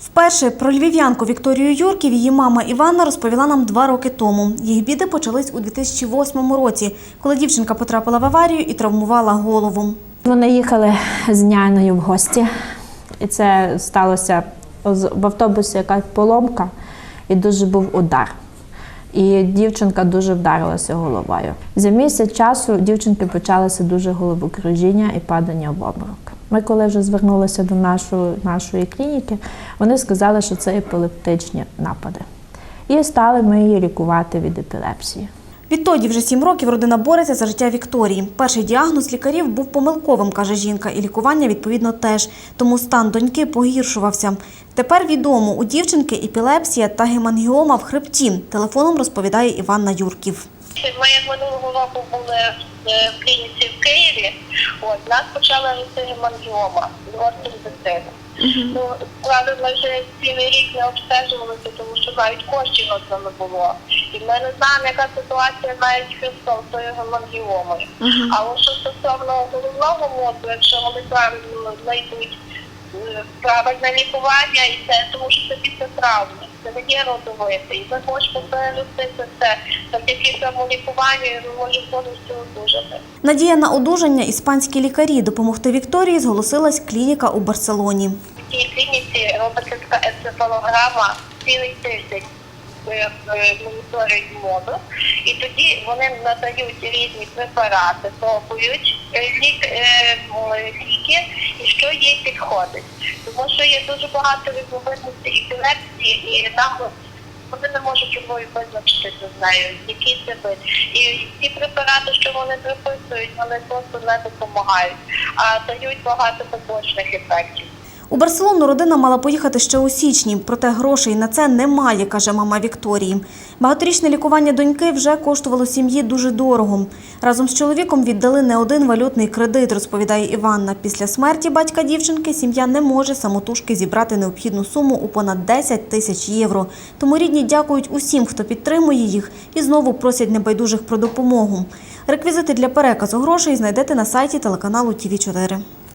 Вперше про львів'янку Вікторію Юрків її мама Іванна розповіла нам два роки тому. Їх біди почались у 2008 році, коли дівчинка потрапила в аварію і травмувала голову. Вони їхали з няною в гості, і це сталося в автобусі якась поломка, і дуже був удар. І дівчинка дуже вдарилася головою. За місяць часу дівчинки почалося дуже головокружіння і падання в обморок. Ми, коли вже звернулися до нашої, нашої клініки, вони сказали, що це епілептичні напади. І стали ми її лікувати від епілепсії. Відтоді вже сім років родина бореться за життя Вікторії. Перший діагноз лікарів був помилковим, каже жінка, і лікування відповідно теж. Тому стан доньки погіршувався. Тепер відомо, у дівчинки епілепсія та гемангіома в хребті. Телефоном розповідає Іванна Юрків. Ми як минулого року були е, в клініці в Києві, от нас почала рости гострий дитини. Ну, правда, ми вже цілий рік не обстежувалися, тому що навіть коштів на не було. І ми не знаємо, яка ситуація навіть хрестом з тою гемангіомою. А от що стосовно головного мозку, якщо вони правильно знайдуть е, правильне лікування, і це тому що це після травми. Це не є родовити. І ми хочемо переростити це завдяки цьому лікуванню, і ми можемо повністю одужати. Надія на одужання іспанські лікарі допомогти Вікторії зголосилась клініка у Барселоні. В цій клініці робиться така енцефалограма цілий тиждень. е, е, моду, і тоді вони надають різні препарати, пробують е, лік, е, м, ліки, і що їй підходить. Тому що є дуже багато різновидностей епілепсії, і нам вони не можуть любою визначити з нею, який це вид. І ті препарати, що вони приписують, вони просто не допомагають, а дають багато побочних ефектів. У Барселону родина мала поїхати ще у січні, проте грошей на це немає, каже мама Вікторії. Багаторічне лікування доньки вже коштувало сім'ї дуже дорого. Разом з чоловіком віддали не один валютний кредит, розповідає Іванна. Після смерті батька дівчинки сім'я не може самотужки зібрати необхідну суму у понад 10 тисяч євро. Тому рідні дякують усім, хто підтримує їх, і знову просять небайдужих про допомогу. Реквізити для переказу грошей знайдете на сайті телеканалу ТІВІ 4